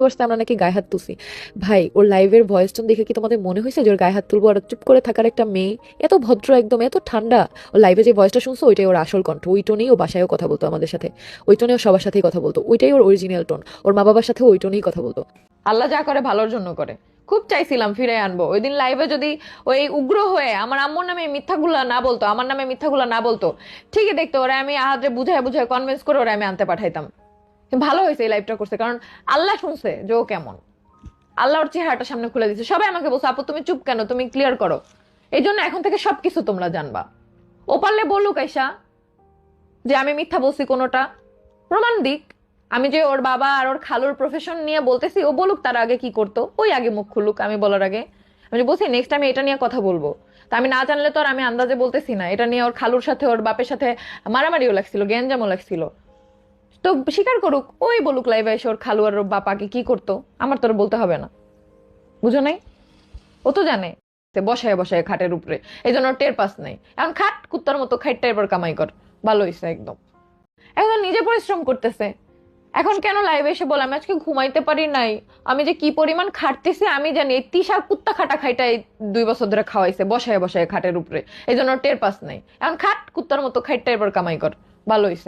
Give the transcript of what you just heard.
বসতে আমরা নাকি গায়ে হাত তুলছি। ভাই, ওর লাইভের ভয়েস টোন দেখে কি তোমাদের মনে হয়েছে যে ওর গায়ে হাত তুলবো? আর চুপ করে থাকার একটা মেয়ে এত ভদ্র একদম, এত ঠান্ডা। ওর লাইভে যে ভয়েসটা শুনছো, ওইটাই ওর আসল কণ্ঠ। ওই টোনেই ও বাসায়ও কথা বলতো আমাদের সাথে। ওই টোনে ও সবার সাথেই কথা বলতো। ওইটাই ওর অরিজিনাল টোন ওর মা বাবার সাথে ওই টোনেই কথা বলতো। আল্লাহ যা করে, ভালোর জন্য করে। খুব চাইছিলাম ফিরে আনব। ওই দিন লাইভে যদি ওই উগ্র হয়ে আমার আম্মুর নামে মিথ্যাগুলা না বলতো, আমার নামে মিথ্যাগুলা না বলতো, ঠিকই দেখতো। ওরা আমি আহাজে বুঝায় বুঝায় কনভিন্স করে ওরা আমি আনতে পাঠাইতাম। ভালো হয়েছে এই লাইভটা করছে কারণ আল্লাহ শুনছে যে ও কেমন। আল্লাহ ওর চেহারাটা সামনে খুলে দিচ্ছে সবাই আমাকে বলছে, আপু, তুমি চুপ কেন? তুমি ক্লিয়ার করো। এই জন্য এখন থেকে সবকিছু তোমরা জানবা। ও পারলে বলুক আইসা যে আমি মিথ্যা বলছি কোনোটা। প্রমাণ দিক। আমি যে ওর বাবা আর ওর খালুর প্রফেশন নিয়ে বলতেছি, ও বলুক তার আগে কি করতো। ওই আগে মুখ খুলুক, আমি বলার আগে। আমি বলছি নেক্সট আমি এটা নিয়ে কথা বলব। তা আমি না জানলে তো আর আমি আন্দাজে বলতেছি না। এটা নিয়ে ওর খালুর সাথে, ওর বাপের সাথে মারামারিও লাগছিল, গ্যাঞ্জামও লাগছিল। তো স্বীকার করুক, ওই বলুক লাইভে এসে ওর খালু আর বাপাকে কি করতো? আমার তোর বলতে হবে না। বুঝো নাই? ও তো জানে। বসায় বসায় খাটের উপরে। এই জন্য টের পাস নেই। এখন খাট, কুত্তার মতো খাইটটা এবার কামাই কর। ভালো হয়েছে একদম। এখন নিজে পরিশ্রম করতেছে। এখন কেন লাইভে এসে বল, আমি আজকে ঘুমাইতে পারি নাই। আমি যে কি পরিমাণ খাটতেছি, আমি জানি এই তিসা কুত্তা খাটা খাইটা এই দুই বছর ধরে খাওয়াইছে বসায় বসায় খাটের উপরে। এই জন্য টের পাস নাই। এখন খাট, কুত্তার মতো খাইটটা এবার কামাই কর। ভালো হয়েছে